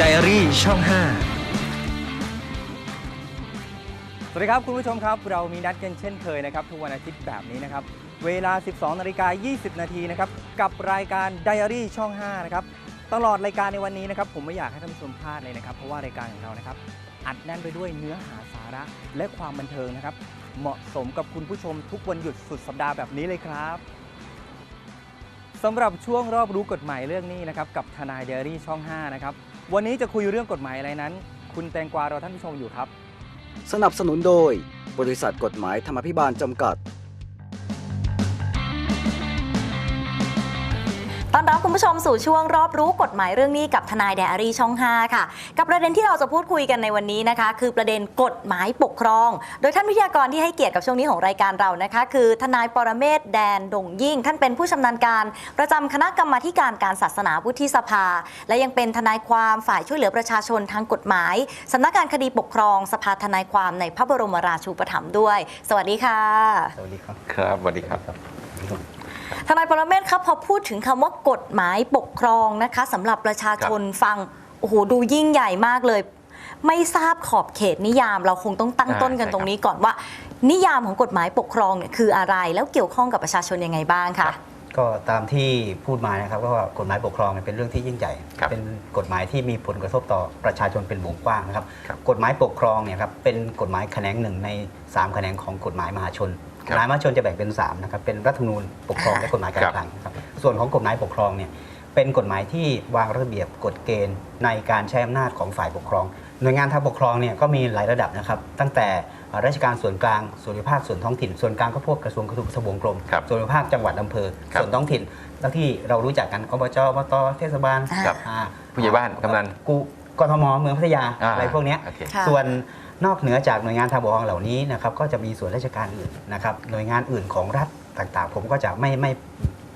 ไดอารี่ช่อง 5 สวัสดีครับคุณผู้ชมครับ เรามีนัดกันเช่นเคยนะครับ ทุกวันอาทิตย์แบบนี้นะครับ เวลา 12นาฬิกา20 นาทีนะครับ กับรายการ Diary ช่อง 5 นะครับ ตลอดรายการในวันนี้นะครับ ผมไม่อยากให้ท่านผู้ชมพลาดเลยนะครับ เพราะว่ารายการของเรานะครับ อัดแน่นไปด้วยเนื้อหาสาระและความบันเทิงนะครับ เหมาะสมกับคุณผู้ชมทุกวันหยุดสุดสัปดาห์แบบนี้เลยครับสำหรับช่วงรอบรู้กฎหมายเรื่องนี้นะครับกับทนายเดอรี่ช่อง 5 นะครับ วันนี้จะคุยเรื่องกฎหมายอะไรนั้น คุณแตงกวารอท่านผู้ชมอยู่ครับ สนับสนุนโดย บริษัทกฎหมายธรรมพิบาลจำกัด อนรับคุณผู้ชมสู่ช่วงรอบรู้กฎหมายเรื่องนี้กับทนายไดอารี่ช่อง 5 ค่ะ กับประเด็นที่เราจะพูดคุยกันในวันนี้นะคะ คือประเด็นกฎหมายปกครอง โดยท่านวิทยากรที่ให้เกียรติกับช่วงนี้ของรายการเรานะคะ คือทนายปรเมศแดนดงยิ่ง ท่านเป็นผู้ชำนาญการ ประจำคณะกรรมาการการศาสนาวุฒิสภา และยังเป็นทนายความฝ่ายช่วยเหลือประชาชนทางกฎหมายสำนักงานคดีปกครองสภาทนายความในพระบรมราชูปถัมภ์ด้วย สวัสดีค่ะ สวัสดีครับครับสวัสดีครับ ทนายปรเมศครับพอพูดถึงคำว่ากฎหมายปกครองนะคะสำหรับประชาชนฟังโอ้โหดูยิ่งใหญ่มากเลย ไม่ทราบขอบเขตนิยามเราคงต้องตั้งอ่าต้นกันใช่ตรงนี้ก่อนว่า นิยามของกฎหมายปกครองเนี่ยคืออะไร แล้วเกี่ยวข้องกับประชาชนยังไงบ้างคะก็ตามที่พูดมานะครับก็ว่ากฎหมายปกครองเนี่ยเป็นเรื่องที่ยิ่งใหญ่ครับเป็นกฎหมายที่มีผลกระทบต่อประชาชนเป็นวงกว้างนะครับครับ กฎหมายปกครองเนี่ยครับเป็นกฎหมายแขนงหนึ่งใน 3 แขนงของกฎหมายมหาชนค กรับฎหมายมหาชนจะแบ่งเป็น3นะครับเป็นรัฐธรรมนูญปกครองและกฎหมายการครับคลังนะครับส่วนของกฎหมายปกครองเนี่ยเป็นกฎหมายที่วางระเบียบกฎเกณฑ์ในการใช้อำนาจของฝ่ายปกครอง หน่วยงานทางปกครองเนี่ยก็มีหลายระดับนะครับ ตั้งแต่ราชการส่วนกลาง ส่วนภูมิภาคส่วนท้องถิ่น ส่วนกลางก็พวกกระทรวงกระทรวงทบวงกรมครับส่วนภูมิภาคจังหวัดอำเภอครับส่วนท้องถิ่นแล้วที่เรารู้จักกันอบจอบตเทศบาลครับอ่าผู้ใหญ่บ้านกำนันกู กทมเมืองพัทยาอ่าอะไรพวกเนี้ยโอเค ค่ะ ส่วนนอกเหนือจากหน่วยงานทางปกครองเหล่านี้นะครับก็จะมีส่วนราชการอื่นนะครับหน่วยงานอื่นของรัฐต่างๆ ผมก็จะไม่ไม่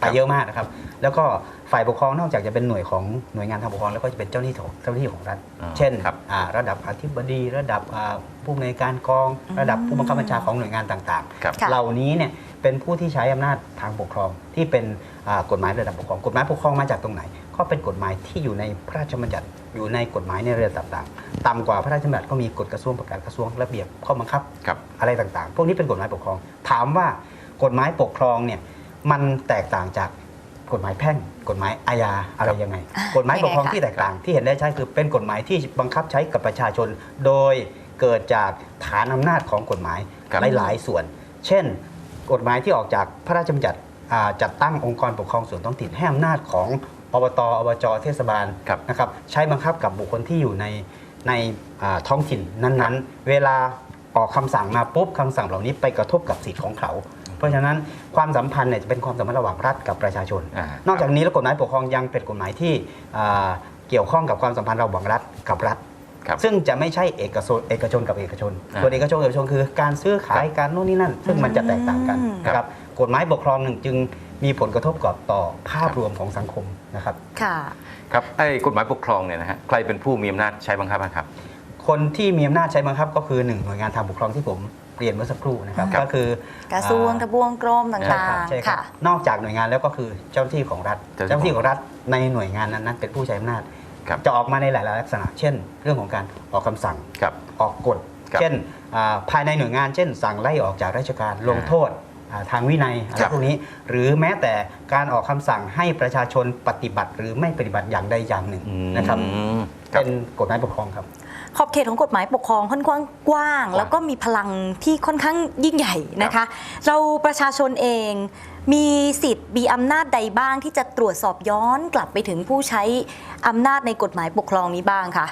ไปครับเยอะมากนะครับ แล้วก็ฝ่ายปกครองนอกจากจะเป็นหน่วยของหน่วยงานทางปกครองแล้วก็จะเป็นเจ้าหน้าที่ของเจ้าหน้าที่ของรัฐอ๋อเช่นครับ อ่าระดับอธิบดี ระดับอ่าผู้อำนวยการกองระดับผู้บังคับบัญชาของหน่วยงานต่างๆครับค่ะ เหล่านี้เนี่ยเป็นผู้ที่ใช้อำนาจทางปกครอง ที่เป็นอ่ากฎหมายระดับปกครองกฎหมายปกครองมาจากตรงไหน ก็เป็นกฎหมายที่อยู่ในพระราชบัญญัติ อยู่ในกฎหมายในระดับต่างๆต่ำกว่าพระราชบัญญัติก็มีกฎกระทรวงประกาศกระทรวงระเบียบข้อบังคับครับ อะไรต่างๆ พวกนี้เป็นกฎหมายปกครอง ถามว่ากฎหมายปกครองเนี่ยมันแตกต่างจากกฎหมายแพ่ง กฎหมายอาญาอะไรครับยังไงอะกฎหมายปกครองยังไงคะที่แตกต่างที่เห็นได้ใช้คือเป็นกฎหมายที่บังคับใช้กับประชาชน โดยเกิดจากฐานอำนาจของกฎหมายครับหลายๆส่วน เช่น กฎหมายที่ออกจากพระราชบัญญัติอ่าจัดตั้งองค์กรปกครองส่วนท้องถิ่นให้อำนาจของ อบตอบจเทศบาลครับนะครับใช้บังคับกับบุคคลที่อยู่ในในอ่าท้องถิ่นนั้นๆ เวลาออกคำสั่งมาปุ๊บคำสั่งเหล่านี้ไปกระทบกับสิทธิ์ของเขา เพราะฉะนั้นความสัมพันธ์เนี่ยจะเป็นความสัมพันธ์ระหว่างรัฐกับประชาชนอ่านอกจากนี้แล้วกฎหมายปกครองยังเป็นกฎหมายที่อ่าเกี่ยวข้องกับความสัมพันธ์ระหว่างรัฐกับรัฐครับซึ่งจะไม่ใช่เอกชนเอกชนกับเอกชนอ่าส่วนเอกชนกับเอกชนคือการซื้อขายการโน่นนี่นั่น ซึ่งมันจะแตกต่างกันอืมนะครับกฎหมายปกครองหนึ่งจึง มีผลกระทบกับต่อภาพรวมของสังคมนะครับ ค่ะ ครับไอ้กฎหมายปกครองเนี่ยนะฮะใครเป็นผู้มีอำนาจใช้บังคับอะครับ คนที่มีอำนาจใช้บังคับก็คือหนึ่งหน่วยงานทางปกครองที่ผมเรียนเมื่อสักครู่นะครับครับก็คือกระทรวงอ่าทบวงกรมใช่ต่าครับงใช่ๆครับค่ะนอกจากหน่วยงานแล้วก็คือเจ้าหน้าที่ของรัฐ เจ้าหน้าที่เจ้าหน้าที่ของรัฐในหน่วยงานนั้นๆเป็นผู้ใช้อำนาจครับจะออกมาในหลายๆลักษณะ เช่น เรื่องของการออกคำสั่งครับออกกฎครับเช่นอ่าภายในหน่วยงาน เช่น สั่งไล่ออกจากราชการลงโทษอ่า ทางวินัยอะไรครับพวกนี้ หรือแม้แต่การออกคำสั่งให้ประชาชนปฏิบัติ หรือไม่ปฏิบัติอย่างใดอย่างหนึ่งนะครับอืมครับเป็นกฎหมายปกครองครับขอบเขตของกฎหมายปกครองค่อนข้างกว้างกว้าง แล้วก็มีพลังที่ค่อนข้างยิ่งใหญ่นะคะ เราประชาชนเองมีสิทธิ์มีอำนาจใดบ้างที่จะตรวจสอบย้อนกลับไปถึงผู้ใช้อำนาจในกฎหมายปกครองนี้บ้างคะ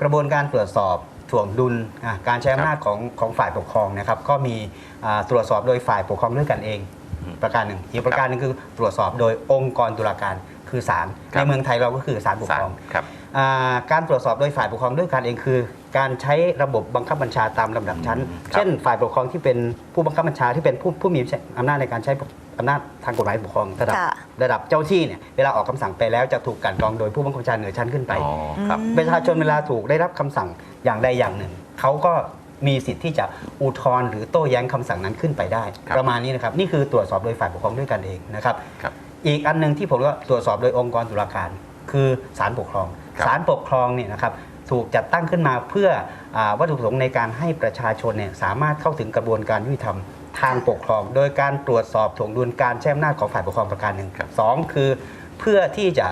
กระบวนการตรวจสอบ ถ่วงดุลอะการใช้อำนาจของของฝ่ายปกครองนะครับ ก็มีอ่าตรวจสอบโดยฝ่ายปกครองด้วยกันเองอืมประการหนึ่งอีกประการหนึงคือตรวจสอบโดยองค์กรตุลาการคือศาลครับในเมืองไทยเราก็คือศาลปกศาคลรองครับอ่าการตรวจสอบโดยฝ่ายปกครองด้วยกันเองคือ การใช้ระบบบังคับบัญชาตามลำดับชั้นอืมครับเช่น ฝ่ายปกครองที่เป็นผู้บังคับบัญชาที่เป็นผู้ผู้มีอำนาจในการใช้อำนาจทางกฎหมายปกครองระดับค่ะระดับเจ้าที่เนี่ยเวลาออกคำสั่งไปแล้วจะถูกกลันกรองโดยผู้บังคับบัญชาเหนือชั้นขึ้นไปอ๋อครับอืมประชาชนเวลาถูกได้รับคำสั่ง อย่างใดอย่างหนึ่งเขาก็มีสิทธิ์ที่จะอุทธรณ์หรือโต้แย้งคำสั่งนั้นขึ้นไปได้ครับประมาณนี้นะครับ นี่คือตรวจสอบโดยฝ่ายปกครองด้วยกันเองนะครับครับอีกอันหนึ่งที่ผมว่าตรวจสอบโดยองค์กรตุลาการ คือศาลปกครองครับศาลปกครองเนี่ยนะครับถูกจัดตั้งขึ้นมาเพื่ออาวัตถุประสงค์ในการให้ประชาชนเนี่ยสามารถเข้าถึงกระบวนการยุติธรรมทางปกครอง โดยการตรวจสอบถ่วงดุลการใช้อำนาจของฝ่ายปกครองประการหนึ่งครับสองคือ เพื่อที่จะ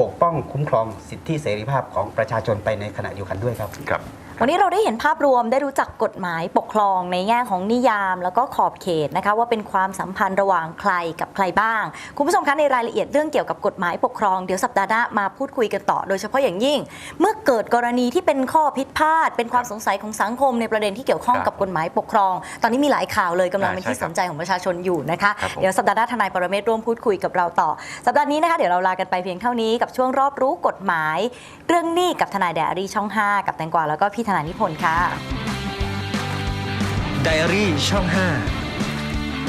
ปกป้องคุ้มครองสิทธิเสรีภาพของประชาชนไปในขณะเดียวกันด้วยครับครับ วันนี้เราได้เห็นภาพรวมได้รู้จักกฎหมายปกครองในแง่ของนิยาม แล้วก็ขอบเขตนะคะว่าเป็นความสัมพันธ์ระหว่างใครกับใครบ้าง คุณผู้ชมคะในรายละเอียดเรื่องเกี่ยวกับกฎหมายปกครองเดี๋ยวสัปดาห์หน้ามาพูดคุยกันต่อ โดยเฉพาะอย่างยิ่ง เมื่อเกิดกรณีที่เป็นข้อพิพาทเป็นความสงสัยของสังคมในประเด็นที่เกี่ยวข้องครับกับกฎหมายปกครอง ตอนนี้มีหลายข่าวเลยกำลังเป็นใช่ที่ครัสบนใจของประชาชนอยู่นะคะครับผมเดี๋ยวสัปดาห์หน้าทนายปรเมศร่วมพูดคุยกับเราต่อ สัปดาห์นี้นะคะเดี๋ยวเราลากันไปเพียงเท่านี้กับช่วงรอบรู้กฎหมาย เรื่องหนี้กับทนายแดอารี่ช่อง 5 กับแตงกวาแล้วก็พี่ธนานิพนธ์ค่ะไดอารี่ช่อง 5